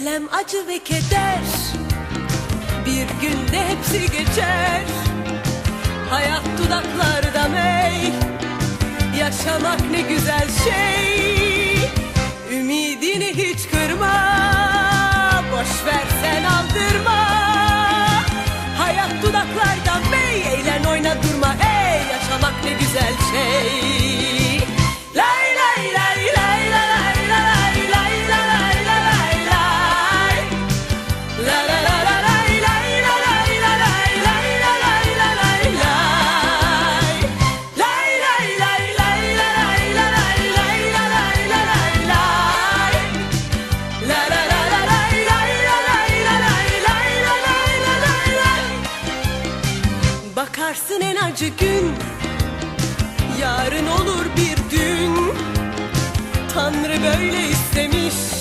Elem acı ve keder. Bir günde hepsi geçer. Hayat dudaklarda mey. Yaşamak ne güzel şey. Ümidini hiç kırma. Boş ver sen aldırma. Hayat dudaklarda mey. Eğlen oyna durma Bakarsın en acı gün. Yarın olur bir dün Tanrı böyle istemiş